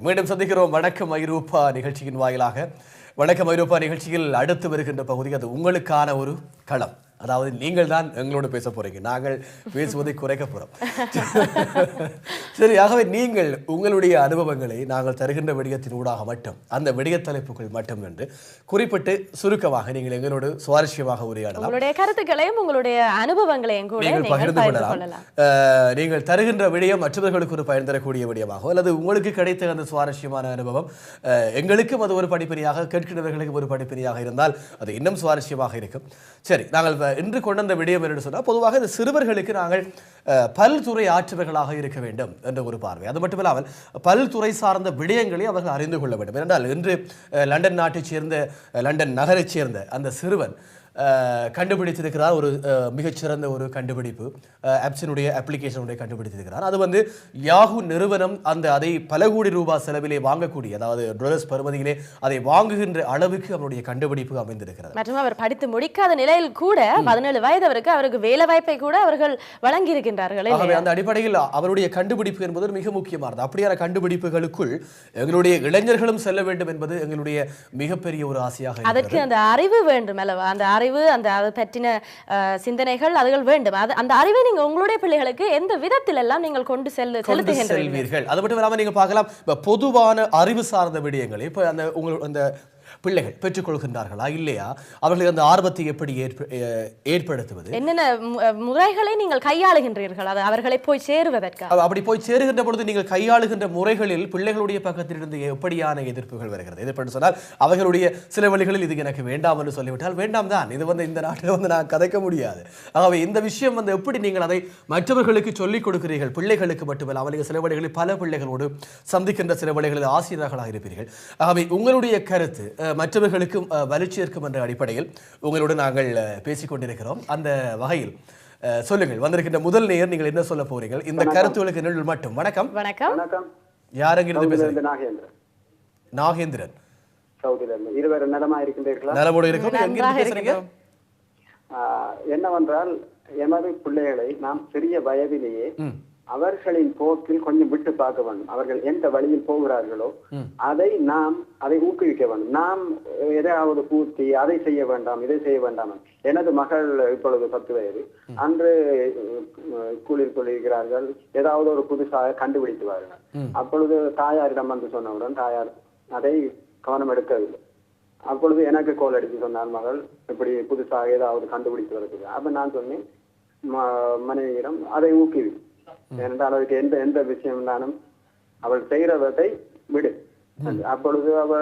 மீண்டும் சந்திக்கிறோம். வணக்கம் ஐரோப்பா நிகழ்ச்சியின் வாயிலாக. வணக்கம் ஐரோப்பா நிகழ்ச்சியில் அடுத்து வருகின்ற பகுதி அது உங்களுக்கான ஒரு களம். அதாவது நீங்கள் தான் எங்களோடு பேச போறீங்க. நாங்கள் பேசுவதை குறைக்க போறோம். சரி ஆகவே நீங்கள் உங்களுடைய அனுபவங்களை நாங்கள் தருகின்ற விடயத்தின் ஊடாக மட்டும் அந்த விடய தலைப்புகள் மட்டும் என்று குறிப்பிட்டு சுருக்கமாக நீங்கள் எங்களோடு சுவாரஸ்யமாக உரையாடலாம். உங்களுடைய கருத்துக்களையும் உங்களுடைய அனுபவங்களையும் கூட நீங்கள் பகிர்ந்து கொள்ளலாம். நீங்கள் தருகின்ற விடயம் மற்றவர்களுக்கு ஒரு பயன் தரக்கூடிய விடயமாகும். அல்லது உங்களுக்கு கிடைத்த அந்த சுவாரஸ்யமான அனுபவம் எங்களுக்கும் அது ஒரு படிப்பினையாக கேட்கிறவர்களுக்கும் ஒரு படிப்பினையாக இருந்தால் அது இன்னும் சுவாரஸ்யமாக இருக்கும். சரி நாங்கள் இன்று கொண்டு வந்த விடயம் என்று சொன்னால் பொதுவாக இந்த சிறுவர்களுக்கு நாங்கள் பல்துறை ஆற்றவர்களாக இருக்க வேண்டும் என்ற ஒரு பார்வை. அது மட்டுமில்லாமல் பல்துறை சார்ந்த விடயங்களை அவர்கள் அறிந்து கொள்ள வேண்டும். ஏனென்றால் இன்று லண்டன் நாட்டைச் சேர்ந்த லண்டன் நகரைச் சேர்ந்த அந்த சிறுவன் கண்டுபிடித்திருக்கிறார். ஒரு மிகச்சிறந்த ஒரு கண்டுபிடிப்பு. ஆப்ஸினுடைய அப்ளிகேஷனுடைய கண்டுபிடித்திருக்கிறார். அது வந்து யாஹூ நிறுவனம் அந்த அதை பல கோடி ரூபாய் செலவிலே வாங்கக்கூடிய அதாவது டாலர்ஸ் பருமதியிலே அதை வாங்குகின்ற அளவுக்கு அவருடைய கண்டுபிடிப்பு அமைந்திருக்கிறது. மற்றும் அவர் படித்து முடிக்காத நிலையில் கூட பதினேழு வயது அவருக்கு அவருக்கு வேலை வாய்ப்பை கூட அவர்கள் வழங்கி இருக்கின்றார்கள் அந்த அடிப்படையில் அவருடைய கண்டுபிடிப்பு என்பது மிக முக்கியமானது. அப்படியான கண்டுபிடிப்புகளுக்குள் எங்களுடைய இளைஞர்களும் செல்ல வேண்டும் என்பது எங்களுடைய மிகப்பெரிய ஒரு ஆசையாக. அதற்கு அந்த அறிவு வேண்டும் அல்லவா? அந்த அறிவு அந்த அதை பற்றின சிந்தனைகள் அதுகள் வேண்டும். அது அந்த அறிவை நீங்க உங்களுடைய பிள்ளைகளுக்கு எந்த விதத்தில் எல்லாம் நீங்கள் கொண்டு செல்லு செலுத்துகின்றீர்கள்? அது மட்டும் இல்லாமல் நீங்க பார்க்கலாம் பொதுவான அறிவு சார்ந்த விடயங்கள். இப்ப அந்த உங்கள் அந்த பிள்ளைகள் பெற்றுக்கொள்கின்றார்களா இல்லையா? அவர்களுக்கு அந்த ஆர்வத்தை எப்படி ஏற்படுத்துவது? என்னென்ன முறைகளை நீங்கள் கையாளுகின்றீர்கள்? அது அவர்களை போய் சேருவதற்காக அவ- அப்படி போய் சேருகின்ற பொழுது நீங்கள் கையாளுகின்ற முறைகளில் பிள்ளைகளுடைய பக்கத்திலிருந்து எப்படியான எதிர்ப்புகள் வருகிறது? எதிர்ப்பு சொன்னால் அவர்களுடைய சில வழிகளில் இது எனக்கு வேண்டாம் என்று சொல்லிவிட்டால் வேண்டாம் தான். இது வந்து இந்த நாட்டில் வந்து நான் கதைக்க முடியாது. ஆகவே இந்த விஷயம் வந்து எப்படி நீங்கள் அதை மற்றவர்களுக்கு சொல்லிக் கொடுக்கிறீர்கள்? பிள்ளைகளுக்கு மட்டுமல்ல அவர்கள் சில வழிகளில் பல பிள்ளைகளோடு சந்திக்கின்ற சில வழிகளில் ஆசிரியர்களாக இருப்பீர்கள். ஆகவே உங்களுடைய கருத்து மற்றவர்களுக்கும் வலுச்சேர்க்கும் என்ற அடிப்படையில் உங்களோடு நாங்கள் அஹ், பேசிக் கொண்டிருக்கிறோம். அந்த வகையில் சொல்லுங்கள். வந்திருக்கின்ற முதல் நேயர் நீங்கள் என்ன சொல்ல போறீர்கள்? இந்த கருத்துகளுக்கு நிழல் மட்டும். வணக்கம். வணக்கம். வணக்கம். யாரங்கிருந்து பேசுறீங்க? நாகேந்திரன். நாகேந்திரன். சவுதியில இருந்து இருவர் நலமா இருக்கின்றீர்களா? நலமோடு இருக்கும். என்னவென்றால் எமது பிள்ளைகளை நாம் சிறிய வயதிலேயே. அவர்களின் போக்கில் கொஞ்சம் விட்டு பார்க்க வேண்டும். அவர்கள் எந்த வழியில் போகிறார்களோ அதை நாம் அதை ஊக்குவிக்க வேண்டும். நாம் எதையாவது பூர்த்தி அதை செய்ய வேண்டாம் இதை செய்ய வேண்டாம். எனது மகள் இப்பொழுது பத்து வயது. அன்று ஸ்கூலில் சொல்லியிருக்கிறார்கள் ஏதாவது ஒரு புதுசாக கண்டுபிடித்துவார்கள் அப்பொழுது தாயாரிடம் வந்து சொன்னவுடன் தாயார் அதை கவனம் எடுக்கவில்லை. அப்பொழுது எனக்கு கோல் அடித்து சொன்னார் மகள் இப்படி புதுசாக ஏதாவது கண்டுபிடித்து வருகிறது அப்ப நான் சொன்னேன் மனைவியிடம் அதை ஊக்குவி. ஏனென்றால் அவருக்கு எந்த எந்த விஷயம்னாலும் அவள் செய்கிறதை விடு. அப்பொழுது அவ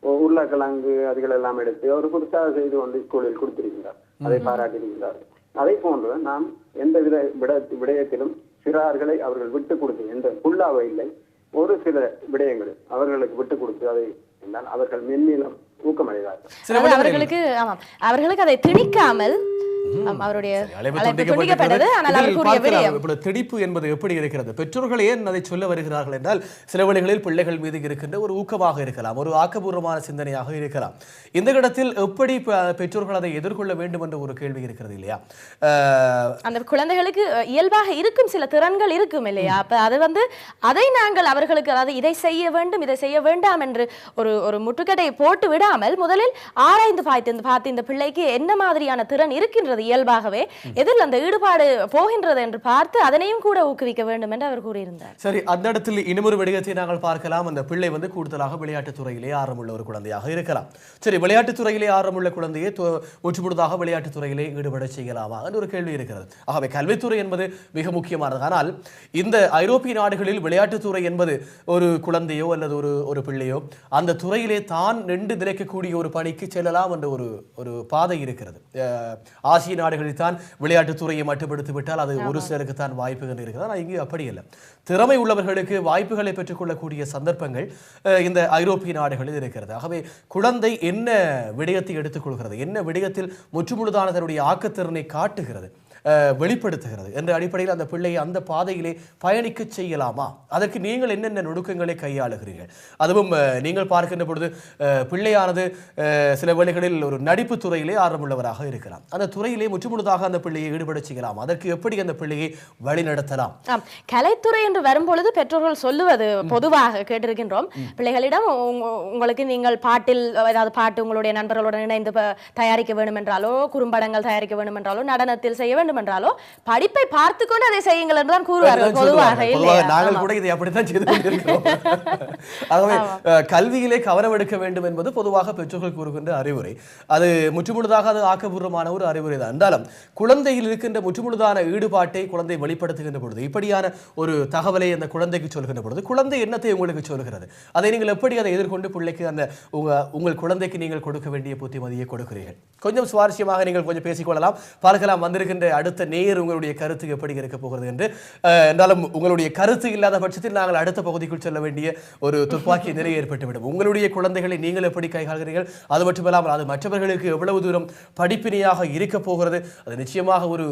உ- உருளைக்கிழங்கு அதுகள் எல்லாம் எடுத்து ஒரு புதுசாக செய்து கொண்டு ஸ்கூலில் கொடுத்திருக்கிறார். அதை பாராட்டியிருக்கிறார். அதை போன்று நாம் எந்த வித விட விடயத்திலும் சிறார்களை அவர்கள் விட்டு கொடுத்து எந்த புல்லாவை இல்லை ஒரு சில விடயங்களில் அவர்களுக்கு விட்டு கொடுத்து அதை என்றால் அவர்கள் அதாவது வழிகளில் அவர்களுக்கு ஆமாம். அவர்களுக்கு அதை திணிக்காமல் அவருடைய. துண்டிக்கப்பட்டது ஆனால் விடயம். திணிப்பு என்பது எப்படி இருக்கிறது? பெற்றோர்கள் ஏன் அதை சொல்ல வருகிறார்கள் என்றால் சில வழிகளில் பிள்ளைகள் மீது இருக்கின்ற ஒரு ஊக்கமாக இருக்கலாம் ஒரு ஆக்கபூர்வமான சிந்தனையாக இருக்கலாம். இந்த இடத்தில் எப்படி பெற்றோர்கள் அதை எதிர்கொள்ள வேண்டும் என்ற ஒரு கேள்வி இருக்கிறது இல்லையா? அந்த குழந்தைகளுக்கு இயல்பாக இருக்கும் சில திறன்கள் இருக்கும் இல்லையா? அப்ப அது வந்து அதை நாங்கள் அவர்களுக்கு அதாவது இதை செய்ய வேண்டும் இதை செய்ய வேண்டாம் என்று ஒரு ஒரு முட்டுக்கட்டை போட்டு விடாமல் முதலில் ஆராய்ந்து பார்த்து பார்த்து இந்த பிள்ளைக்கு என்ன மாதிரியான திறன் இருக்கின்றது இயல்பாகவே எதில் அந்த ஈடுபாடு போகின்றது என்று பார்த்து அதனையும் கூட ஊக்குவிக்க வேண்டும் என்று அவர் கூறியிருந்தார். சரி அந்த இடத்தில் இன்னொரு விடயத்தை நாங்கள் பார்க்கலாம். அந்த பிள்ளை வந்து கூடுதலாக விளையாட்டுத் துறையிலே ஆர்வமுள்ள ஒரு குழந்தையாக இருக்கலாம். சரி விளையாட்டுத் துறையிலே ஆர்வமுள்ள குழந்தையை முற்றுமுழுதாக விளையாட்டுத் துறையிலே ஈடுபட செய்யலாமா என்ற ஒரு கேள்வி இருக்கிறது. ஆகவே கல்வித்துறை என்பது மிக முக்கியமானது. ஆனால் இந்த ஐரோப்பிய நாடுகளில் விளையாட்டுத் துறை என்பது ஒரு குழந்தையோ அல்லது ஒரு ஒரு பிள்ளையோ அந்த துறையிலே தான் நின்று நிலைக்கக்கூடிய ஒரு பணிக்கு செல்லலாம் என்ற ஒரு ஒரு பாதை இருக்கிறது. அஹ், ஆசிய நாடுகளில் தான் விளையாட்டுத் துறையை மட்டுப்படுத்தி விட்டால் அது ஒரு சிலருக்கு தான் வாய்ப்புகள் இருக்கிறது. ஆனால் இங்கே அப்படி இல்லை. திறமை உள்ளவர்களுக்கு வாய்ப்புகளை பெற்றுக்கொள்ளக்கூடிய சந்தர்ப்பங்கள் இந்த ஐரோப்பிய நாடுகளில் இருக்கிறது. ஆகவே குழந்தை என்ன விடயத்தை எடுத்துக்கொள்கிறது? என்ன விடயத்தில் முற்றுமுழுதான தன்னுடைய ஆக்கத்திறனை காட்டுகிறது? வெளிப்படுத்துகிறது. என்ற அடிப்படையில் அந்த பிள்ளையை அந்த பாதையிலே பயணிக்க செய்யலாமா? அதற்கு நீங்கள் என்னென்ன நுணுக்கங்களை கையாளுகிறீர்கள்? அதுவும் நீங்கள் பார்க்கின்ற பொழுது பிள்ளையானது சில வேளைகளில் ஒரு நடிப்பு துறையிலே ஆர்வமுள்ளவராக இருக்கலாம். அந்த துறையிலே முற்றுமுழுதாக அந்த பிள்ளையை ஈடுபட செய்யலாம். அதற்கு எப்படி அந்த பிள்ளையை வழிநடத்தலாம்? கலைத்துறை என்று வரும்பொழுது பெற்றோர்கள் சொல்லுவது பொதுவாக கேட்டிருக்கின்றோம். பிள்ளைகளிடம் உங்க- உங்களுக்கு நீங்கள் பாட்டில் ஏதாவது பாட்டு உங்களுடைய நண்பர்களுடன் இணைந்து தயாரிக்க வேண்டும் என்றாலோ குறும்படங்கள் தயாரிக்க வேண்டும் என்றாலோ நடனத்தில் செய்ய வேண்டும் என்றாலோ படிப்பை பார்த்து கொண்டு அதை செய்யுங்கள் என்றுதான் கூறுவார்கள். பொதுவாக நாங்கள். கூட இதை அப்படித்தான் செய்து கொண்டிருக்கிறோம். ஆகவே கல்வியிலே கவனம் எடுக்க வேண்டும் என்பது பொதுவாக பெற்றோர்கள் கூறுகின்ற அறிவுரை. அது முற்றுமுழுதாக அது ஆக்கபூர்வமான ஒரு அறிவுரை தான். என்றாலும் குழந்தையில் இருக்கின்ற முற்றுமுழுதான ஈடுபாட்டை குழந்தை வெளிப்படுத்துகின்ற பொழுது இப்படியான ஒரு தகவலை அந்த குழந்தைக்கு சொல்கின்ற பொழுது குழந்தை என்னத்தை உங்களுக்கு சொல்கிறது. அதை நீங்கள் எப்படி அதை எதிர்கொண்டு பிள்ளைக்கு அந்த உங்க உங்கள் குழந்தைக்கு நீங்கள் கொடுக்க வேண்டிய புத்திமதியை கொடுக்கிறீர்கள்? கொஞ்சம் சுவாரஸ்யமாக நீங்கள் கொஞ்சம் பேசிக்கொள்ளலாம். பார்க்கலாம் வந்திருக்கின்ற அடுத்த நேர் உங்களுடைய கருத்து எப்படி இருக்க போகிறது என்று என்றாலும் உங்களுடைய கருத்து இல்லாத பட்சத்தில் நாங்கள் அடுத்த பகுதிக்குள் செல்ல வேண்டிய ஒரு துப்பாக்கி நிலை ஏற்பட்டுவிடும். உங்களுடைய குழந்தைகளை நீங்கள் எப்படி கைகாள்கிறீர்கள் அது மட்டுமல்லாமல் அது மற்றவர்களுக்கு எவ்வளவு தூரம் படிப்பினையாக இருக்க போகிறது? அது நிச்சயமாக ஒரு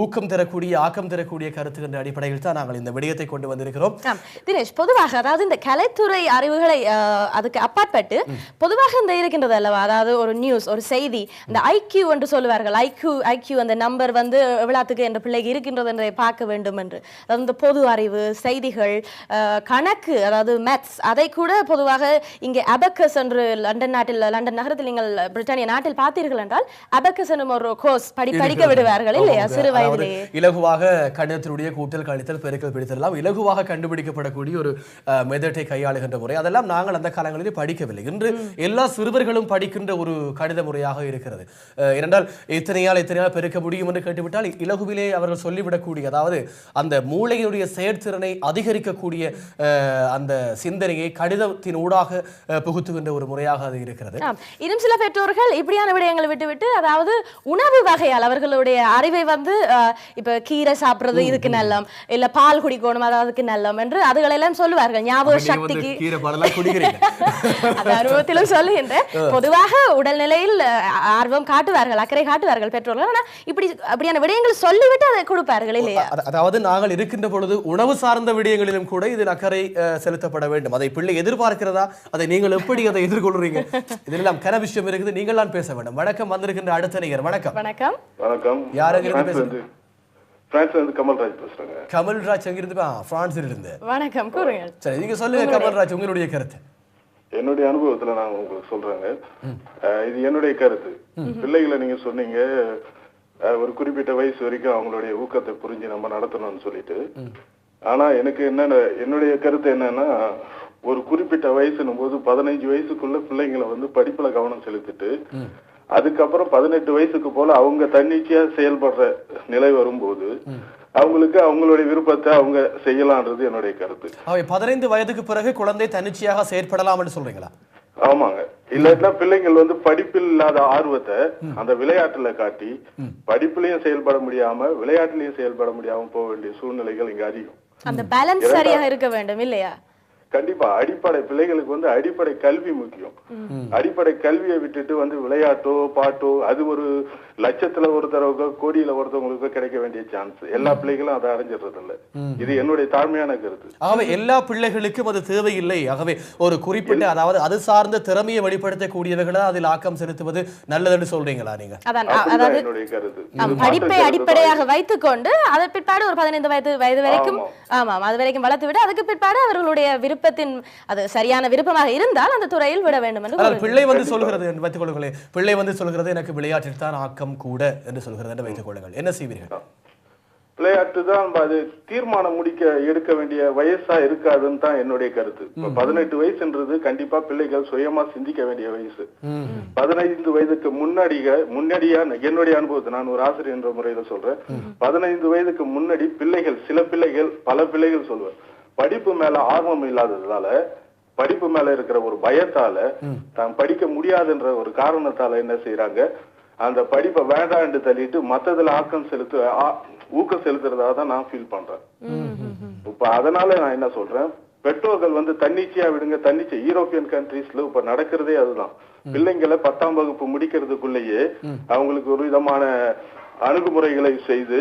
ஊக்கம் தரக்கூடிய ஆக்கம் தரக்கூடிய கருத்து என்ற அடிப்படையில் தான் நாங்கள் இந்த விடயத்தை கொண்டு வந்திருக்கிறோம். தினேஷ் பொதுவாக அதாவது இந்த கலைத்துறை அறிவுகளை அதுக்கு அப்பாற்பட்டு பொதுவாக இந்த இருக்கின்றது அல்லவா? அதாவது ஒரு நியூஸ் ஒரு செய்தி இந்த ஐக்யூ என்று சொல்லுவார்கள். ஐக்யூ ஐக்யூ அந்த நம்பர் வந்து எவ்வளவுக்கு என்ற பிள்ளைக்கு இருக்கின்றது என்பதை பார்க்க வேண்டும் என்று. அதாவது இந்த பொது அறிவு செய்திகள் கணக்கு அதாவது மேத்ஸ் அதை கூட பொதுவாக இங்கே அபக்கஸ் என்று லண்டன் நாட்டில் லண்டன் நகரத்தில் நீங்கள் பிரிட்டானிய நாட்டில் பார்த்தீர்கள் என்றால் அபக்கஸ் என்னும் ஒரு கோர்ஸ் படி படிக்க விடுவார்கள் இல்லையா. சிறு வயதிலேயே இலகுவாக கணிதத்தினுடைய கூட்டல் கழித்தல் பெருக்கல் பிடித்தெல்லாம் இலகுவாக கண்டுபிடிக்கப்படக்கூடிய ஒரு மெதட்டை கையாளுகின்ற முறை. அதெல்லாம் நாங்கள் அந்த காலங்களிலே படிக்கவில்லை. இன்று எல்லா சிறுவர்களும் படிக்கின்ற ஒரு கணித முறையாக இருக்கிறது. ஏனென்றால் இத்தனையால் இத்தனையால் பெருக்க முடியும் என்று கேட்டுவிட்டால் இலகுவிலே அவர்கள் சொல்லிவிடக்கூடிய அதாவது அந்த மூளையினுடைய செயற்திறனை அதிகரிக்கக்கூடிய அந்த சிந்தனையை கணிதத்தின் ஊடாக புகுத்துகின்ற ஒரு முறையாக அது இருக்கிறது. இன்னும் சில பெற்றோர்கள் இப்படியான விடயங்களை விட்டுவிட்டு அதாவது உணவு வகையால் அவர்களுடைய அறிவை வந்து இப்ப கீரை சாப்பிடுறது இதுக்கு நல்லம் இல்ல பால் குடிக்கணும் அது அதுக்கு நல்லம் என்று அதுகளெல்லாம் சொல்லுவார்கள். ஞாபக சக்திக்கு. அது அனுபவத்திலும் சொல்லுகின்றேன். பொதுவாக உடல்நிலையில் ஆர்வம் காட்டுவார்கள் அக்கறை காட்டுவார்கள் பெற்றோர்கள். ஆனா இப்படி அப்படியான விடயங்கள் சொல்லிவிட்டு அதை கொடுப்பார்கள் இல்லையா? அத- அதாவது நாங்கள் இருக்கின்ற பொழுது உணவு சார்ந்த விடயங்களிலும் கூட இதில் அக்கறை செலுத்தப்பட வேண்டும். அதை பிள்ளை எதிர்பார்க்கிறதா? அதை நீங்கள் எப்படி அதை எதிர்கொள்றீங்க இதெல்லாம் கன விஷயம் இருக்குது. நீங்கள் தான் பேச வேண்டும். வணக்கம் வந்திருக்கின்ற அடுத்த நேயர் வணக்கம். வணக்கம். வணக்கம். பிரான்ஸ்ல பிரான்ஸ்ல இருந்து கமல்ராஜ் பேசுறேங்க. கமல்ராஜ் எங்கிருந்து இருந்து வணக்கம். சரி நீங்க சொல்லுங்க கமல்ராஜ் உங்களுடைய கருத்து. என்னுடைய அனுபவத்துல நான் உங்களுக்கு சொல்றேங்க. இது என்னுடைய கருத்து. பிள்ளைகளை நீங்க சொன்னீங்க. ஒரு குறிப்பிட்ட வயசு வரைக்கும் அவங்களுடைய ஊக்கத்தை புரிஞ்சு நம்ம நடத்தணும்னு சொல்லிட்டு. ஆனா எனக்கு என்னென்ன என்னுடைய கருத்து என்னன்னா ஒரு குறிப்பிட்ட வயசுன்னும் போது பதினைஞ்சு வயசுக்குள்ள பிள்ளைங்களை வந்து படிப்புல கவனம் செலுத்திட்டு அதுக்கப்புறம் பதினெட்டு வயசுக்கு போல அவங்க தன்னிச்சையா செயல்படுற நிலை வரும்போது அவங்களுக்கு அவங்களுடைய விருப்பத்தை அவங்க செய்யலான்றது என்னுடைய கருத்து. அவை பதினைந்து வயதுக்கு பிறகு குழந்தை தன்னிச்சையாக செயற்படலாம் என்று சொல்றீங்களா? ஆமாங்க. இல்லாட்டினா பிள்ளைங்கள் வந்து படிப்பில் இல்லாத ஆர்வத்தை அந்த விளையாட்டுல காட்டி படிப்புலயும் செயல்பட முடியாம விளையாட்டுலயும் செயல்பட முடியாம போக வேண்டிய சூழ்நிலைகள் இங்க அதிகம். அந்த பேலன்ஸ் சரியாக இருக்க வேண்டும் இல்லையா? கண்டிப்பா அடிப்படை பிள்ளைகளுக்கு வந்து அடிப்படை கல்வி முக்கியம். அடிப்படை கல்வியை விட்டுட்டு வந்து விளையாட்டோ பாட்டோ அது ஒரு லட்சத்துல ஒருத்தரவுக்கோ கோடியில ஒருத்தவங்களுக்கோ கிடைக்க வேண்டிய சான்ஸ் எல்லா பிள்ளைகளும் அதை அடைஞ்சிடுறது இல்ல இது என்னுடைய தாழ்மையான கருத்து. ஆகவே எல்லா பிள்ளைகளுக்கும் அது தேவையில்லை. ஆகவே ஒரு குறிப்பிட்ட அதாவது அது சார்ந்த திறமையை வெளிப்படுத்தக்கூடியவர்களை அதில் ஆக்கம் செலுத்துவது நல்லதுன்னு சொல்றீங்களா நீங்க? அதான் அப்படிதான் அதாவது என்னுடைய கருத்து. ஆம், படிப்பை அடிப்படையாக வைத்துக்கொண்டு அதன் பிற்பாடு ஒரு பதினைந்து வயது வயது வரைக்கும் ஆமாம். அது வரைக்கும் வளர்த்து விட்டு அதுக்கு பிற்பாடு அவர்களுடைய விருப்பத்தின் அது சரியான விருப்பமாக இருந்தால் அந்த துறையில் விட வேண்டும் என்று. பிள்ளை வந்து சொல்கிறது என்று வைத்துக் கொள்ளுங்களேன். பிள்ளை வந்து சொல்கிறது எனக்கு விளையாட்டில் தான் ஆக்கம் கூட என்று சொல்கிறது என்று வைத்துக் கொள்ளுங்கள். என்ன செய்வீர்கள்? விளையாட்டு தான் அது தீர்மானம் முடிக்க எடுக்க வேண்டிய வயசா இருக்காதுன்னு தான் என்னுடைய கருத்து. இப்ப பதினெட்டு வயசுன்றது கண்டிப்பா பிள்ளைகள் சுயமா சிந்திக்க வேண்டிய வயசு. பதினைந்து வயதுக்கு முன்னாடிய முன்னாடியா என்னுடைய அனுபவத்தை நான் ஒரு ஆசிரியர் என்ற முறையில சொல்றேன். பதினைந்து வயதுக்கு முன்னாடி பிள்ளைகள் சில பிள்ளைகள் பல பிள்ளைகள் சொல்லுவேன் படிப்பு மேல ஆர்வம் இல்லாததுனால படிப்பு மேல இருக்கிற ஒரு பயத்தால தான் படிக்க முடியாதுன்ற ஒரு காரணத்தால என்ன செய்யறாங்க அந்த படிப்பை வேண்டான்னு தள்ளிட்டு மத்ததுல ஆக்கம் செலுத்து ஆ- ஊக்கம் செலுத்துறதா தான் நான் ஃபீல் பண்றேன். இப்ப அதனால நான் என்ன சொல்றேன்? பெற்றோர்கள் வந்து தன்னிச்சையா விடுங்க தன்னிச்சை யூரோப்பியன் கண்ட்ரீஸ்ல இப்ப நடக்கிறதே அதுதான். பிள்ளைங்களை பத்தாம் வகுப்பு முடிக்கிறதுக்குள்ளேயே அவங்களுக்கு ஒரு விதமான அணுகுமுறைகளை செய்து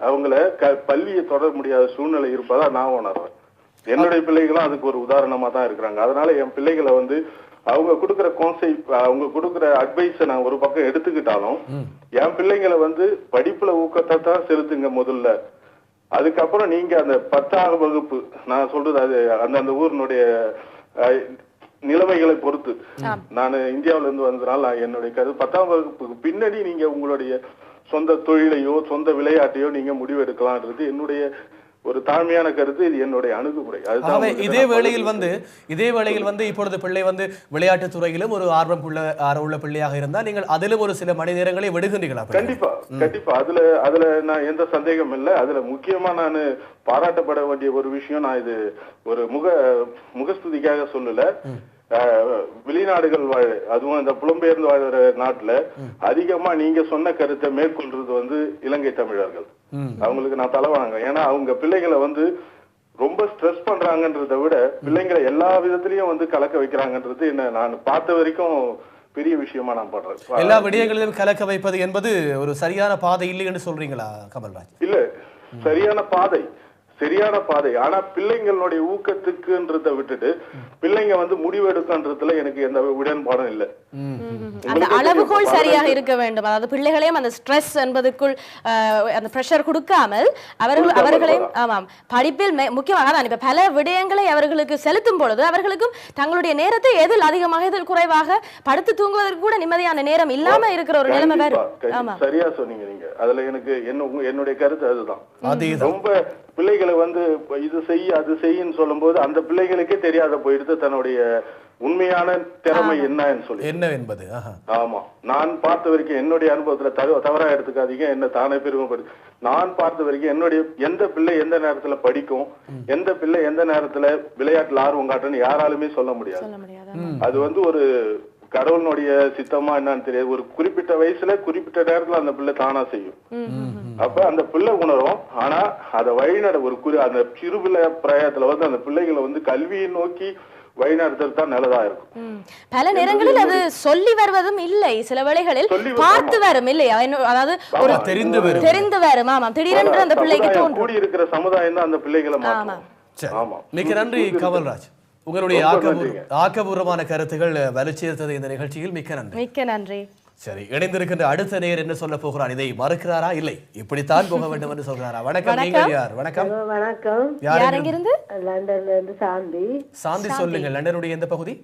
அவங்கள க பள்ளியை தொடர முடியாத சூழ்நிலை இருப்பதா நான் உணர்றேன். என்னுடைய பிள்ளைகளும் அதுக்கு ஒரு உதாரணமா தான் இருக்கிறாங்க. அதனால என் பிள்ளைகளை வந்து அவங்க கொடுக்குற கான்சை அவங்க கொடுக்குற அட்வைஸை நான் ஒரு பக்கம் எடுத்துக்கிட்டாலும் என் பிள்ளைங்களை வந்து படிப்புல ஊக்கத்தை தான் செலுத்துங்க முதல்ல. அதுக்கப்புறம் நீங்க அந்த பத்தாம் வகுப்பு நான் சொல்றது அது அந்தந்த ஊரினுடைய அஹ், நிலைமைகளை பொறுத்து. நான் இந்தியாவுல இருந்து வந்ததுனால என்னுடைய கருத்து பத்தாம் வகுப்புக்கு பின்னாடி நீங்க உங்களுடைய சொந்த தொழிலையோ சொந்த விளையாட்டையோ நீங்க முடிவெடுக்கலாம்ன்றது என்னுடைய ஒரு தாழ்மையான கருத்து இது என்னுடைய அணுகுமுறை. அதுதான் இதே வேளையில் வந்து இதே வேளையில் வந்து இப்பொழுது பிள்ளை வந்து விளையாட்டுத் துறையிலும் ஒரு ஆர்வம் உள்ள ஆர்வமுள்ள பிள்ளையாக இருந்தால் நீங்கள் அதிலும் ஒரு சில மணி நேரங்களை விடுகின்றீங்களா பிள்ளை? கண்டிப்பா கண்டிப்பா. அதுல அதுல நான் எந்த சந்தேகம் இல்ல. அதுல முக்கியமா நான் பாராட்டப்பட வேண்டிய ஒரு விஷயம் நான் இது ஒரு முக முகஸ்துதிக்காக சொல்லல. வெளிநாடுகள் வாழ அதுவும் இந்த புலம்பெயர்ந்து வாழற நாட்டுல அதிகமா நீங்க சொன்ன கருத்தை மேற்கொள்றது வந்து இலங்கை தமிழர்கள். அவங்களுக்கு நான் தலை வணங்குறேன் ஏன்னா அவங்க பிள்ளைகளை வந்து ரொம்ப ஸ்ட்ரெஸ் பண்றாங்கன்றதை விட பிள்ளைங்களை எல்லா விதத்திலயும் வந்து கலக்க வைக்கிறாங்கன்றது என்ன நான் பார்த்த வரைக்கும் பெரிய விஷயமா நான் பண்றேன் எல்லா விடயங்களிலும் கலக்க வைப்பது என்பது ஒரு சரியான பாதை இல்லை என்று சொல்றீங்களா கமல்ராஜ்? இல்ல சரியான பாதை. சரியான பாதை. ஆனா பிள்ளைங்களுடைய ஊக்கத்துக்குன்றத விட்டுட்டு பிள்ளைங்க வந்து முடிவெடுக்கன்றதுல எனக்கு எந்த உடன்பாடும் இல்ல. அந்த அளவுகோல் சரியாக இருக்க வேண்டும். அதாவது பிள்ளைகளையும் அந்த ஸ்ட்ரெஸ் என்பதற்குள் அந்த ப்ரெஷர் கொடுக்காமல் அவர்கள் அவர்களையும் ஆமாம். படிப்பில் முக்கியமாக தான் இப்ப பல விடயங்களை அவர்களுக்கு செலுத்தும் பொழுது அவர்களுக்கும் தங்களுடைய நேரத்தை எதில் அதிகமாக எதில் குறைவாக படுத்து தூங்குவதற்கு கூட நிம்மதியான நேரம் இல்லாம இருக்கிற ஒரு நிலைமை. ஆமா சரியா சொன்னீங்க நீங்க. அதுல எனக்கு என்ன என்னுடைய கருத்து அதுதான். அதேதான். ரொம்ப பிள்ளைகளை வந்து இது செய் அது செய்யுன்னு சொல்லும்போது அந்த பிள்ளைகளுக்கே தெரியாத போயிடுது தன்னுடைய உண்மையான திறமை என்னன்னு சொல்லி. என்ன என்பது. ஆமா. நான் பார்த்த வரைக்கும் என்னுடைய அனுபவத்துல தவ- தவறா எடுத்துக்காதீங்க என்ன தானே பெருமைப்படு நான் பார்த்த வரைக்கும் என்னுடைய எந்த பிள்ளை எந்த நேரத்துல படிக்கும் எந்த பிள்ளை எந்த நேரத்துல விளையாட்டுல ஆர்வம் காட்டுன்னு யாராலுமே சொல்ல முடியாது. சொல்ல முடியாது அது வந்து ஒரு கடவுளுடைய சித்தமா என்னன்னு தெரியாது. ஒரு குறிப்பிட்ட வயசுல குறிப்பிட்ட நேரத்துல அந்த பிள்ளை தானா செய்யும். அப்ப அந்த பிள்ளை உணரும். ஆனா அத வழிநட ஒரு குறி அந்த சிறு பிள்ளை பிராயத்துல வந்து அந்த பிள்ளைகளை வந்து கல்வியை நோக்கி வழிநடத்துறது தான் நல்லதா இருக்கும். பல நேரங்களில் அது சொல்லி வருவதும் இல்லை. சில வேளைகளில் பார்த்து வரும் இல்லையா? அதாவது ஒரு. தெரிந்து வரும். தெரிந்து வரும். ஆமாம் திடீரென்று அந்த பிள்ளைக்கு தோன்றும். கூடி இருக்கிற சமுதாயம் தான் அந்த பிள்ளைகளை மாற்றும். சரி. ஆமா. மிக்க நன்றி கமல்ராஜ் உங்களுடைய. ஆக்கபூர்வமான கருத்துக்கள் வலுச்சேர்த்தது இந்த நிகழ்ச்சியில். மிக்க நன்றி. மிக்க நன்றி. சரி இணைந்திருக்கின்ற அடுத்த நேர் என்ன சொல்ல போகிறார்? இதை மறுக்கிறாரா? இல்லை. இப்படித்தான் போக வேண்டும் என்று சொல்கிறாரா? வணக்கம் நீங்கள் யார்? வணக்கம். வணக்கம். யார் எங்கிருந்து லண்டன்ல இருந்து சாந்தி சாந்தி. சொல்லுங்கள். லண்டனுடைய எந்த பகுதி?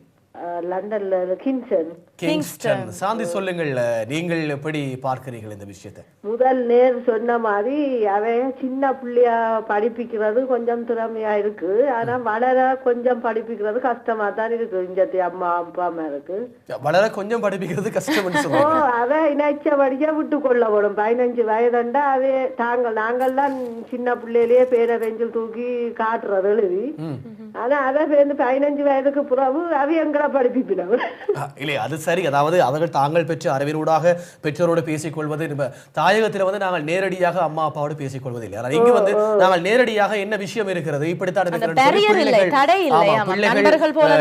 லண்டன்ல கிங்சன் கிங்ஸ்டன். சாந்தி சொல்லுங்கள் நீங்கள் எப்படி பார்க்கிறீர்கள் இந்த விஷயத்தை? முதல் நேர் சொன்ன மாதிரி அவன் சின்ன பிள்ளையா படிப்பிக்கிறது கொஞ்சம் திறமையா இருக்கு. ஆனா வளர கொஞ்சம் படிப்பிக்கிறது கஷ்டமா தான் இருக்கு. இஞ்சத்தி அம்மா அப்பா அம்மா இருக்கு. வளர கொஞ்சம் படிப்பிக்கிறது கஷ்டம் ஓ சொல்றீங்க. அவ இணைச்சபடியா விட்டு கொள்ள போடும் பதினஞ்சு வயதுண்டா அவே தாங்கள் நாங்கள் தான் சின்ன பிள்ளையிலேயே பேரை பெஞ்சில் தூக்கி காட்டுறது எழுதி. ஆனா அவ வந்து பதினஞ்சு வயதுக்கு பிறகு அவ எங்களை படிப்பிப்பினவர் ஆ, இல்லை அது சரி. அதாவது அவர்கள் தாங்கள் பெற்ற அறிவினூடாக பெற்றோரோடு பேசிக்கொள்வது நம்ம தாயகத்தில் வந்து நாங்கள் நேரடியாக அம்மா அப்பாவோடு பேசிக்கொள்வது இல்லை. ஆனால் இங்கு வந்து நாங்கள் நேரடியாக என்ன விஷயம் இருக்கிறது? இப்படித்தான்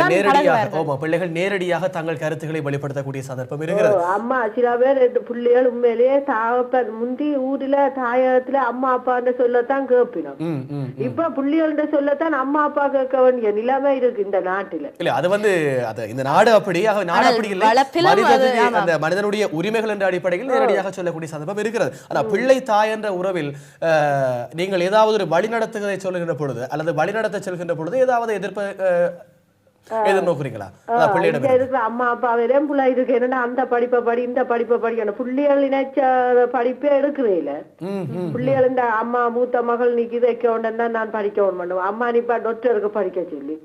நேரடியாக. ஆமா பிள்ளைகள் நேரடியாக தங்கள் கருத்துக்களை வெளிப்படுத்தக்கூடிய சந்தர்ப்பம் இருக்கிறது. அம்மா சில பேர் ரெண்டு பிள்ளைகள் உண்மையிலேயே தாப்பன் முந்தி ஊர்ல தாயகத்துல அம்மா அப்பான்னு சொல்லத்தான் கேட்பினோம். இப்ப பிள்ளைகள்ட்ட சொல்லத்தான் அம்மா அப்பா கேட்க வேண்டிய நிலைமை இருக்கு இந்த நாட்டுல. இல்ல அது வந்து அது இந்த நாடு அப்படி ஆக நாடு ஆனால் அப்படி இல்லை. அந்த மனிதனுடைய உரிமைகள் என்ற அடிப்படையில் நேரடியாக சொல்லக்கூடிய சந்தர்ப்பம் இருக்கிறது. ஆனா பிள்ளை தாய் என்ற உறவில் நீங்கள் ஏதாவது ஒரு வழிநடத்துவதை சொல்லுகின்ற பொழுது அல்லது வழிநடத்த செல்கின்ற பொழுது ஏதாவது எதிர்ப்பு பிள்ளையிடம் இருக்கிற அம்மா அப்பாவிலேயும் புள்ள இருக்கு. என்னன்னா அந்த படிப்பை படி இந்த படிப்பை படிக்கணும் புள்ளிகள் இணைச்ச படிப்பே எடுக்கிறே இல்ல. ம், ம். புள்ளிகள் இந்த அம்மா மூத்த மகள் நீ இதை வைக்க தான் நான் படிக்க பண்ணுவேன். அம்மா நிப்பா டாக்டருக்கு படிக்க சொல்லி.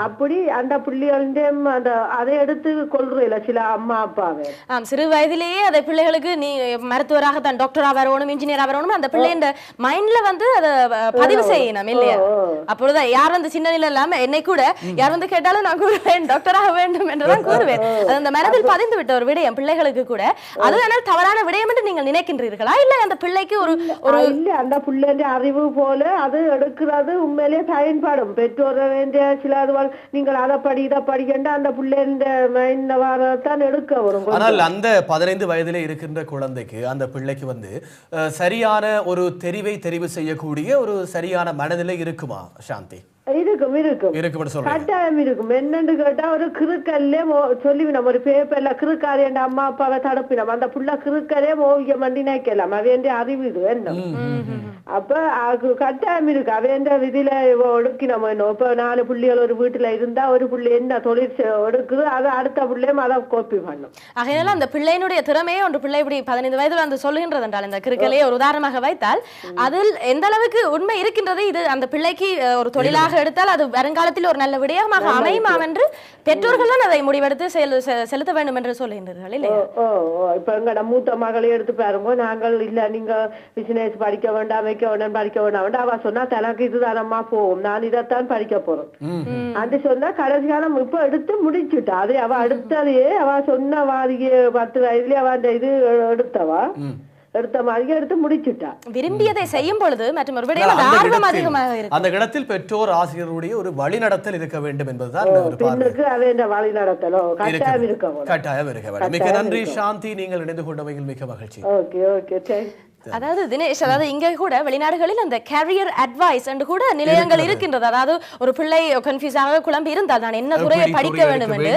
அப்படி அந்த புள்ளிகளின் அந்த அதை எடுத்து கொள்றேல சில அம்மா அப்பாவை ஆம் சிறு வயதிலேயே அதை பிள்ளைகளுக்கு நீ மருத்துவராக தான் டாக்டரா வரணும் இன்ஜினியரா வரணும் அந்த பிள்ளையின் மைண்ட்ல வந்து அதை பதிவு செய்யணும் இல்லையா? அப்பொழுது யார் வந்து சின்ன நிலை இல்லாம என்னை கூட யார் வந்து கேட்டாலும் நான் கூறுவேன் டாக்டராக வேண்டும் என்றுதான் கூறுவேன். அது அந்த மனதில் பதிந்து விட்ட ஒரு விடயம் பிள்ளைகளுக்கு கூட. அது ஆனால் தவறான விடயம் என்று நீங்கள் நினைக்கின்றீர்களா? இல்ல அந்த பிள்ளைக்கு ஒரு ஒரு இல்ல அந்த பிள்ளைன்ற அறிவு போல அது எடுக்கிறது உண்மையிலேயே பயன்படும். பெற்றோர் வேண்டிய சில அதுவால் நீங்கள் அதை படி இதை படிக்கண்டா அந்த பிள்ளைன்ற மைண்ட்ல வரத்தான் எடுக்க வரும். ஆனால் அந்த பதினைந்து வயதிலே இருக்கின்ற குழந்தைக்கு அந்த பிள்ளைக்கு வந்து சரியான ஒரு தெரிவை தெரிவு செய்யக்கூடிய ஒரு சரியான மனநிலை இருக்குமா சாந்தி? இருக்கும் இருக்கும். கட்டாயம் இருக்கும். என்னன்னு கேட்டா ஒரு கிறுக்கல்லே சொல்லிவினோம் ஒரு பேப்பர்ல கிறுக்காரு என் அம்மா அப்பாவை தடுப்பினோம் அந்த புள்ள கிறுக்கலே ஓவியம் பண்ணி நினைக்கலாம். அவன் அறிவு இது என்ன அப்ப அது கட்டாயம் இருக்கு அவன் விதியில ஒடுக்கினோம் என்ன. இப்ப நாலு புள்ளிகள் ஒரு வீட்டுல இருந்தா ஒரு புள்ளி என்ன தொழில் ஒடுக்குது அது அடுத்த புள்ளையும் அதை கோப்பி பண்ணும். ஆகையால அந்த பிள்ளையினுடைய திறமையே ஒன்று பிள்ளை இப்படி பதினைந்து வயதுல வந்து சொல்லுகின்றது என்றால் இந்த கிறுக்கலையே ஒரு உதாரணமாக வைத்தால் அதில் எந்த அளவுக்கு உண்மை இருக்கின்றது? இது அந்த பிள்ளைக்கு ஒரு தொழிலாக எடுத்தால் அது வருங்காலத்தில் ஒரு நல்ல விடயமாக அமையுமா என்று பெற்றோர்கள் தான் அதை முடிவெடுத்து செல்- செ- செலுத்த வேண்டும் என்று சொல்லுகின்றீர்கள் இல்லையா? இப்ப எங்கட மூத்த மகளை எடுத்து பாருங்க நாங்கள் இல்ல நீங்க பிசினஸ் படிக்க வேண்டாம் வைக்க வேண்டாம் படிக்க வேண்டாம் வேண்டாம். அவ சொன்னா தனக்கு இதுதானம்மா போகும் நான் இதைத்தான் படிக்க போறேன் அது சொன்னா கடைசி காலம் இப்ப எடுத்து முடிச்சுட்டா. அது அவ அடுத்ததையே அவ சொன்ன வாதிக்கு பத்து வயதுலயே அவ அந்த இது எடுத்தவா? எடுத்த மாதிரி எடுத்து முடிச்சுட்டா. விரும்பியதை செய்யும் பொழுது மற்றும் ஆர்வம் இடத்தில்- அதிகமாக இருக்கு அந்த இடத்தில் பெற்றோர் ஆசிரியருடைய ஒரு வழிநடத்தல் இருக்க வேண்டும் என்பதுதான் பின்னுக்கு அவன் வழி நடத்தலோ கட்டாயம் இருக்க கட்டாயம் இருக்க வேண்டும். மிக்க நன்றி சாந்தி. நீங்கள் இணைந்து கொண்டவையில் மிக்க மகிழ்ச்சி. Okay okay. அதாவது தினேஷ் அதாவது இங்க கூட வெளிநாடுகளில் அந்த கேரியர் அட்வைஸ் என்று கூட நிலையங்கள் இருக்கின்றது. அதாவது ஒரு பிள்ளை கன்ஃபியூஸ் ஆக குழம்பி இருந்தால் நான் என்ன துறையை எப்படி படிக்க வேண்டும் என்று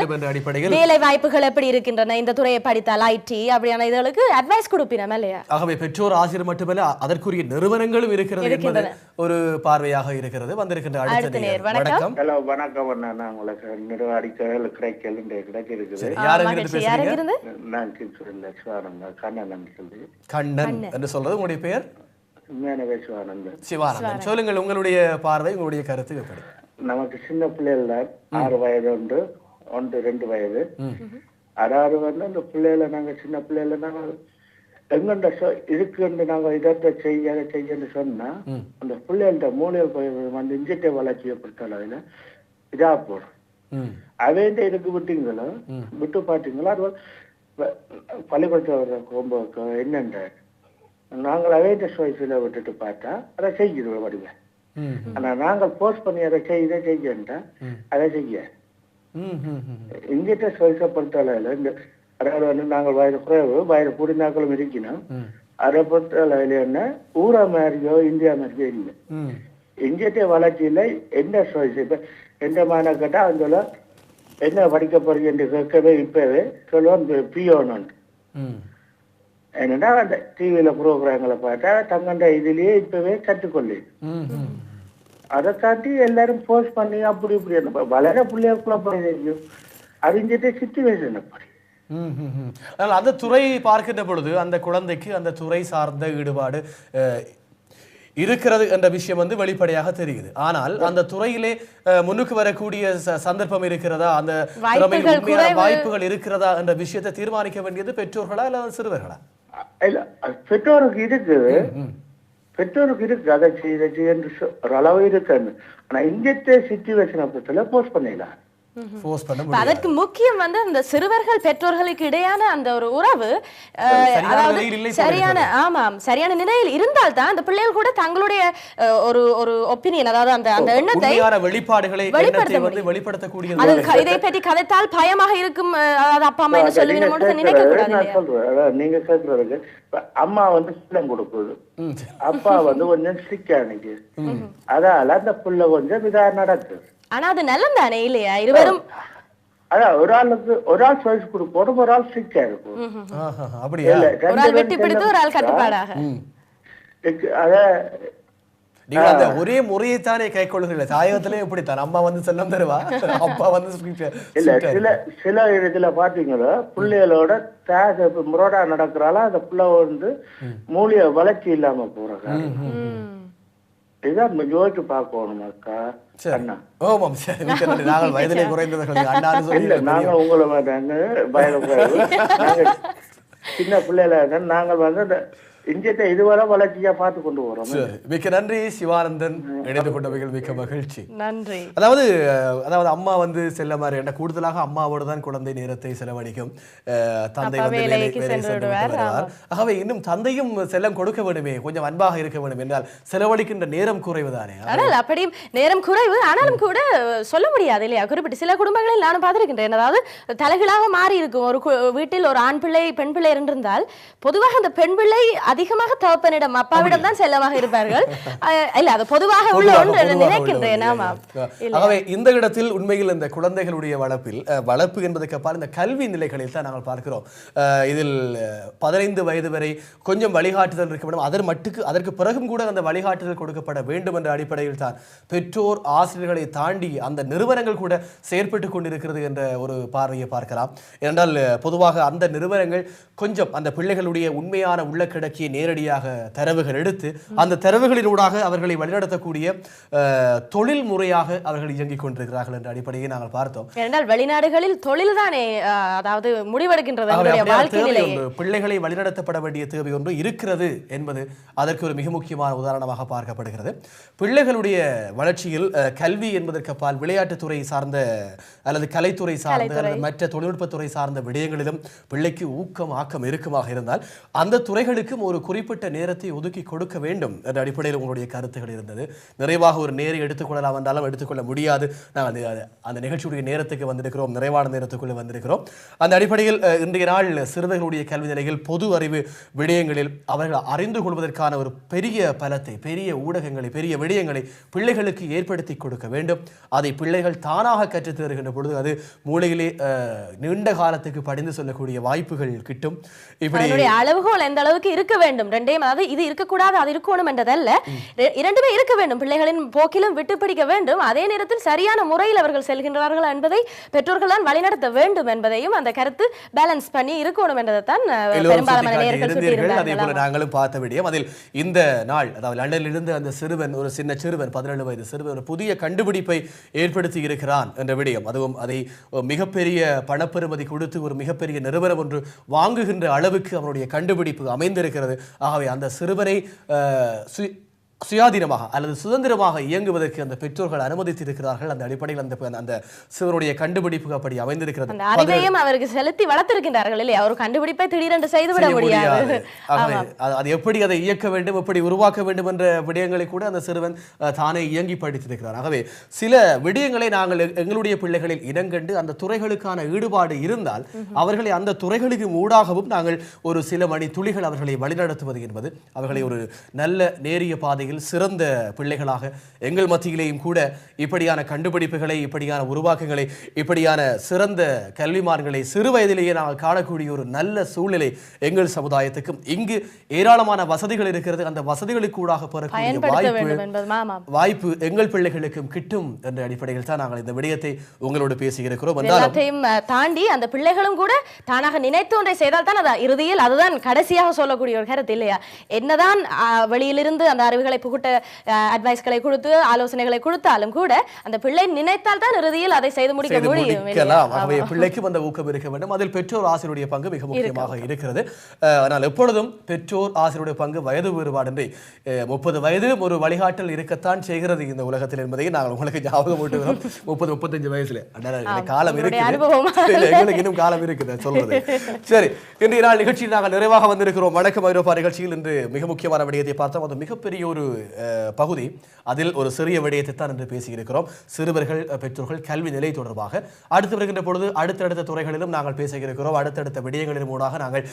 வேலை வாய்ப்புகள் எப்படி இருக்கின்றன? இந்த துறையை படித்தால் ஐடி அப்படியான இதுகளுக்கு அட்வைஸ் கொடுப்பினோம் இல்லையா? ஆகவே பெற்றோர் ஆசிரியர் மட்டுமல்ல அதற்குரிய நிறுவனங்களும் இருக்கிறது என்பது ஒரு பார்வையாக இருக்கிறது. வந்திருக்கின்ற அடுத்த நேர், வணக்கம். ஹலோ வணக்கம் நான் உங்களுக்கு நிர்வாகிக்க கிடைக்கல ஆ, யாருங்க நான் கிருஷ்ணன் லட்சுவானந்த கண்ணன் சொல்லி கண்ணன். என்று சொல்றது? உங்களுடைய பெயர்? சிவானந்தன். சொல்லுங்கள் உங்களுடைய பார்வை உங்களுடைய கருத்து எப்படி? நமக்கு சின்ன பிள்ளைகள் தான் ஆறு வயது உண்டு. ஒன்று ரெண்டு வயது. அதாவது வந்து அந்த பிள்ளைகளை நாங்க சின்ன பிள்ளைகளை நாங்க எங்கண்ட இருக்குன்னு நாங்க இதை செய்ய அதை செய்யன்னு சொன்னா அந்த பிள்ளைகள்ட்ட மூளையை போய் வந்து இஞ்சிட்டை வளர்ச்சியை பொறுத்தளவு அதுல இதா போடும். அவேண்ட இதுக்கு விட்டீங்களோ? விட்டு பாத்தீங்களோ? அது பள்ளிக்கூடத்தில் வர்ற ஹோம்ஒர்க் என்னென்ற நாங்கள் அவேண்ட சுவைசில் விட்டுட்டு பார்த்தா அதை செய்யுது வடிவேன் ஆனா நாங்கள் போஸ்ட் பண்ணி அதை செய் இதை செய்யண்டா அதை செய்ய. இங்கிட்ட சுவைசை பொறுத்தளவில் இந்த அதாவது வந்து நாங்கள் வயது குறைவு வயது புடினாக்களும் இருக்கணும் அதை பொறுத்தளவில் என்ன ஊரா மாதிரியோ இந்தியா மாதிரியோ இல்லை. இங்கிட்ட வளர்ச்சியில என்ன சுவைஸ் இப்ப எந்த மாதிரி கேட்டா அதுல என்ன படிக்க போறீங்க என்று கேட்கவே இப்பவே சொல்லுவோம் பியோன்னு ம். என்னன்னா அந்த டிவியில ப்ரோக்ராம்களை பார்த்தா தங்கண்ட இதுலயே இப்பவே கற்றுக்கொள்ளு. ம் ம் அதை காட்டி எல்லாரும் போஸ்ட் பண்ணி அப்படி இப்படி வளர பிள்ளையாருக்குள்ள போய் தெரியும் அறிஞ்சிட்டு சிச்சுவேஷன் அப்படி ம், ம், ம். அதனால் அந்த துறை பார்க்கின்ற பொழுது அந்த குழந்தைக்கு அந்த துறை சார்ந்த ஈடுபாடு இருக்கிறது என்ற விஷயம் வந்து வெளிப்படையாக தெரியுது. ஆனால் அந்த துறையிலே முன்னுக்கு வரக்கூடிய ச- சந்தர்ப்பம் இருக்கிறதா? அந்த வாய்ப்புகள் இருக்கிறதா? என்ற விஷயத்தை தீர்மானிக்க வேண்டியது பெற்றோர்களா இல்ல சிறுவர்களா? இல்ல பெற்றோருக்கு இருக்குது பெற்றோருக்கு இருக்கு அதை செய்ய என்று ஒரு அளவு இருக்குன்னு ஆனா இங்கத்தே சிச்சுவேஷனை பொறுத்தல போஸ்ட் பண்ணிடலாம் ஃபோர்ஸ் பண்ண முடியாது. அதற்கு முக்கியம் வந்து அந்த சிறுவர்கள் பெற்றோர்களுக்கு இடையான அந்த ஒரு உறவு அதாவது சரியான ஆமாம் சரியான நிலையில் இருந்தால் தான் அந்த பிள்ளைகள் கூட தங்களுடைய ஒரு ஒரு ஒப்பீனியன் அதாவது அந்த அந்த எண்ணத்தை வெளிப்பாடுகளை வெளிப்படுத்த வந்து முடியும். வெளிப்படுத்தக்கூடிய அது இதை பற்றி கதைத்தால் பயமாக இருக்கும் அதாவது அப்பா அம்மா என்ன சொல்லுவீங்க நினைக்க கேட்கறது, கூடாது நீங்க கேட்கறதுக்கு இப்ப அம்மா வந்து பிள்ளை கொடுக்குது. அப்பா வந்து கொஞ்சம் ஸ்ட்ரிக்டா நிக்கு அதால அந்த புள்ள கொஞ்சம் இதா நடக்குது. ஆனா அது நல்லம் தானே இல்லையா? இருவரும் அதான் ஒரு ஆளுக்கு ஒரு ஆள் சாய்ஸ் கொடுப்போம் ஒரு ஆள் ஸ்ட்ரிக்டா இருக்கும் ஆஹா, அப்படியா? இல்ல, ஒரு ஆள் வெட்டி பிடித்து ஒரு ஆள் கட்டுப்பாடாக. அத நீங்கள் அந்த ஒரே முறையைத்தானே கை கொள்கிறீர்கள் தாயகத்திலே இப்படித்தான். அம்மா வந்து செல்லம் தருவா? அப்பா வந்து இல்ல சில சில இதுல பாத்தீங்களா? பிள்ளைகளோட தேச இப்ப முரோடா நடக்கிறால அந்த பிள்ளை வந்து மூலிய வளர்ச்சி இல்லாம போறாங்க இதான் யோசிச்சு பார்க்கணும் அக்கா சரி. அண்ணா ஓமாம் சரி நாங்கள் வயதிலே குறைந்தவர்கள் அண்ணான்னு சொல்லி இல்ல நாங்க உங்களை மாட்டாங்க பயணம் நாங்க சின்ன இருந்தா நாங்கள் வந்து இந்தியத்தை இதுவரை வளர்ச்சியா பார்த்து கொண்டு வரோம். மிக்க நன்றி சிவானந்தன். இணைந்து கொண்டவைகள் மிக்க மகிழ்ச்சி. நன்றி. அதாவது அதாவது அம்மா வந்து செல்ல மாதிரி என்ன கூடுதலாக அம்மாவோடு தான் குழந்தை நேரத்தை செலவழிக்கும். தந்தை வந்து வேலை வேலைக்கு வேலை சென்று சென்று விட்டு விடுவார், வருவார் ஆகவே இன்னும் தந்தையும் செல்லம் கொடுக்க வேண்டுமே கொஞ்சம் அன்பாக இருக்க வேண்டும் என்றால் செலவழிக்கின்ற நேரம் குறைவுதானே? ஆனால் அப்படியும் நேரம் குறைவு ஆனாலும் கூட சொல்ல முடியாது இல்லையா? குறிப்பிட்டு சில குடும்பங்களில் நானும் பார்த்திருக்கின்றேன். அதாவது தலைகளாக மாறி இருக்கும் ஒரு கு- வீட்டில் ஒரு ஆண் பிள்ளை பெண் பிள்ளை இருந்திருந்தால் பொதுவாக அந்த பெண் பிள்ளை அதிகமாக தகப்பனிடம் அப்பாவிடம் தான் செல்லமாக இருப்பார்கள். இல்ல அது பொதுவாக உள்ள ஒன்று நினைக்கின்றேன். ஆமா. ஆகவே இந்த இடத்தில் உண்மையில் இந்த குழந்தைகளுடைய வளர்ப்பில் வளர்ப்பு என்பதற்கு அப்பால் இந்த கல்வி நிலைகளில் தான் நாங்கள் பார்க்கிறோம். இதில் பதினைந்து வயது வரை கொஞ்சம் வழிகாட்டுதல் இருக்க வேண்டும். அதர் மட்டுக்கு அதற்கு பிறகும் கூட அந்த வழிகாட்டுதல் கொடுக்கப்பட வேண்டும் என்ற அடிப்படையில் தான் பெற்றோர் ஆசிரியர்களை தாண்டி அந்த நிறுவனங்கள் கூட செயற்பட்டு கொண்டிருக்கிறது என்ற ஒரு பார்வையை பார்க்கலாம். ஏனென்றால் பொதுவாக அந்த நிறுவனங்கள் கொஞ்சம் அந்த பிள்ளைகளுடைய உண்மையான உள்ள கிடக்கிய நேரடியாக தரவுகள் எடுத்து அந்த தரவுகளினூடாக அவர்களை வழிநடத்தக்கூடிய தொழில் முறையாக அவர்கள் இயங்கிக் கொண்டிருக்கிறார்கள் என்ற அடிப்படையை நாங்கள் பார்த்தோம். ஏனென்றால் வெளிநாடுகளில் தொழில் தானே அதாவது முடிவெடுக்கின்றது பிள்ளைகளை வழிநடத்தப்பட வேண்டிய தேவை ஒன்று இருக்கிறது என்பது அதற்கு ஒரு மிக முக்கியமான உதாரணமாக பார்க்கப்படுகிறது. பிள்ளைகளுடைய வளர்ச்சியில் கல்வி என்பதற்கு அப்பால் விளையாட்டுத்துறை சார்ந்த அல்லது கலைத்துறை சார்ந்த அல்லது மற்ற தொழில்நுட்பத்துறை சார்ந்த விடயங்களிலும் பிள்ளைக்கு ஊக்கம் ஆக்கம் இருக்குமாக இருந்தால் அந்த துறைகளுக்கும் ஒரு ஒரு குறிப்பிட்ட நேரத்தை ஒதுக்கி கொடுக்க வேண்டும் என்ற அடிப்படையில் உங்களுடைய கருத்துகள் இருந்தது. நிறைவாக ஒரு நேரம் எடுத்துக்கொள்ளலாம் வந்தாலும் எடுத்துக்கொள்ள முடியாது. நாங்கள் அந்த அந்த- நிகழ்ச்சியுடைய நேரத்துக்கு வந்திருக்கிறோம். நிறைவான நேரத்துக்குள்ளே வந்திருக்கிறோம். அந்த அடிப்படையில் இன்றைய நாள் சிறுவர்களுடைய கல்வி நிலையில் பொது அறிவு விடயங்களில் அவர்கள் அறிந்து கொள்வதற்கான ஒரு பெரிய பலத்தை பெரிய ஊடகங்களை பெரிய விடயங்களை பிள்ளைகளுக்கு ஏற்படுத்தி கொடுக்க வேண்டும். அதை பிள்ளைகள் தானாக கற்றுத் தருகின்ற பொழுது அது மூளையிலே நீண்ட காலத்துக்கு படிந்து சொல்லக்கூடிய வாய்ப்புகள் கிட்டும். இப்படி அளவுகோல் எந்த அளவுக்கு இருக்க வேண்டும். ரெண்டையும் அதாவது இது இருக்கக்கூடாது அது இருக்கணும் என்றதல்ல. இரண்டுமே இருக்க வேண்டும். பிள்ளைகளின் போக்கிலும் விட்டு பிடிக்க வேண்டும். அதே நேரத்தில் சரியான முறையில் அவர்கள் செல்கின்றார்கள் என்பதை பெற்றோர்கள் தான் வழிநடத்த வேண்டும் என்பதையும் அந்த கருத்து பேலன்ஸ் பண்ணி இருக்கணும் என்றதைத்தான் பெரும்பாலான நேர்கள் அதே போல நாங்களும் பார்த்த விடயம் அதில் இந்த நாள் அதாவது லண்டனில் இருந்து அந்த சிறுவன் ஒரு சின்ன சிறுவன் பதினேழு வயது சிறுவன் ஒரு புதிய கண்டுபிடிப்பை ஏற்படுத்தி இருக்கிறான் என்ற விடயம். அதுவும் அதை மிகப்பெரிய பணப்பெறுமதி கொடுத்து ஒரு மிகப்பெரிய நிறுவனம் ஒன்று வாங்குகின்ற அளவுக்கு அவனுடைய கண்டுபிடிப்பு அமைந்திருக்கிறது ஆகவே அந்த சிறுவரை சுயாதீனமாக அல்லது சுதந்திரமாக இயங்குவதற்கு அந்த பெற்றோர்கள் அனுமதித்திருக்கிறார்கள். அந்த அடிப்படையில் அந்த அந்த சிறுவனுடைய கண்டுபிடிப்பு அப்படி அமைந்திருக்கிறது. அந்த அறிவையும் அவருக்கு செலுத்தி வளர்த்திருக்கின்றார்கள் இல்லையா? ஒரு கண்டுபிடிப்பை திடீரென்று செய்துவிட முடியாது. அது- எப்படி அதை இயக்க வேண்டும் எப்படி உருவாக்க வேண்டும் என்ற விடயங்களை கூட அந்த சிறுவன் தானே இயங்கி படித்திருக்கிறார். ஆகவே சில விடயங்களை நாங்கள் எங்களுடைய பிள்ளைகளில் இனங்கண்டு அந்த துறைகளுக்கான ஈடுபாடு இருந்தால் அவர்களை அந்த துறைகளுக்கு ஊடாகவும் நாங்கள் ஒரு சில மணி துளிகள் அவர்களை வழிநடத்துவது என்பது அவர்களை ஒரு நல்ல நேரிய பாதையில் சிறந்த பிள்ளைகளாக எங்கள் மத்தியிலேயும் கூட இப்படியான கண்டுபிடிப்புகளை இப்படியான உருவாக்கங்களை இப்படியான சிறந்த கல்விமான்களை சிறு வயதிலேயே நாங்கள் காணக்கூடிய ஒரு நல்ல சூழ்நிலை எங்கள் சமுதாயத்துக்கும். இங்கு ஏராளமான வசதிகள் இருக்கிறது. அந்த வசதிகளுக்கு ஊடாக பெறக்கூடிய வாய்ப்பு வாய்ப்பு எங்கள் பிள்ளைகளுக்கும் கிட்டும் என்ற அடிப்படையில் தான் நாங்கள் இந்த விடயத்தை உங்களோடு பேசியிருக்கிறோம். எல்லாத்தையும் தாண்டி அந்த பிள்ளைகளும் கூட தானாக நினைத்து ஒன்றை செய்தால் தான் அது இறுதியில் அதுதான் கடைசியாக சொல்லக்கூடிய ஒரு கருத்து இல்லையா? என்னதான் வெளியிலிருந்து அந்த அறிவுகளை புகுட்ட அட்வைஸ்களை கொடுத்து ஆலோசனைகளை கொடுத்தாலும் கூட அந்த பிள்ளை நினைத்தால் தான் இறுதியில் அதை செய்து முடிக்க முடியும் ஆகவே. பிள்ளைக்கும் அந்த ஊக்கம் இருக்க வேண்டும். அதில் பெற்றோர் ஆசிரியருடைய பங்கு மிக முக்கியமாக இருக்கிறது. ஆனால் எப்பொழுதும் பெற்றோர் ஆசிரியருடைய பங்கு வயது வேறுபாடின்றி முப்பது வயது ஒரு வழிகாட்டல் இருக்கத்தான் செய்கிறது இந்த உலகத்தில் என்பதை நாங்கள் உங்களுக்கு ஞாபகம் ஊட்டுகிறோம். முப்பது முப்பத்தஞ்சு வயசுல. காலம் இருக்குது. எங்களுக்கு இன்னும் காலம் இருக்குது சொல்றது சரி இன்றைய நாள் நிகழ்ச்சியில் நாங்கள் நிறைவாக வந்திருக்கிறோம். வணக்கம் ஐரோப்பா நிகழ்ச்சியில் இன்று மிக முக்கியமான விடயத்தை பார்த்தோம். அது மிகப்பெரிய ஒரு அஹ், பகுதி அதில் ஒரு சிறிய விடயத்தை தான் இன்று பேசியிருக்கிறோம். சிறுவர்கள் பெற்றோர்கள் கல்வி நிலை தொடர்பாக. அடுத்து வருகின்ற பொழுது அடுத்தடுத்த துறைகளிலும் நாங்கள் பேச இருக்கிறோம் அடுத்தடுத்த விடயங்களின் மூலமாக நாங்கள்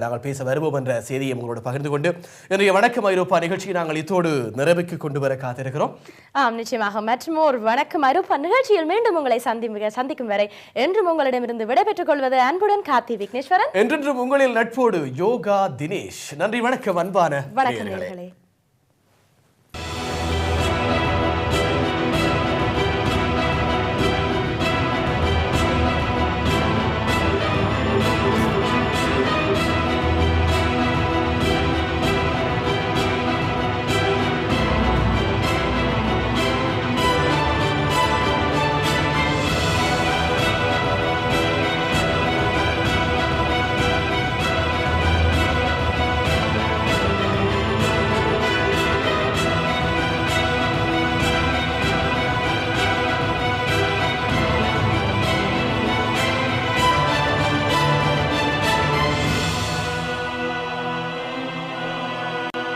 நாங்கள் பேச வருவோம் என்ற செய்தியை உங்களோடு பகிர்ந்து கொண்டு இன்றைய வணக்கம் ஐரோப்பா நிகழ்ச்சியை நாங்கள் இத்தோடு நிறைவுக்கு கொண்டு வர காத்திருக்கிறோம். ஆம் நிச்சயமாக. மற்றும் ஒரு வணக்கம் அருப்ப நிகழ்ச்சியில் மீண்டும் உங்களை சந்தி சந்திக்கும் வரை என்றும் உங்களிடமிருந்து விடைபெற்றுக் கொள்வது அன்புடன் கார்த்தி விக்னேஸ்வரன். என்றென்றும் உங்களில் நட்போடு யோகா தினேஷ். நன்றி வணக்கம் அன்பான வணக்கம்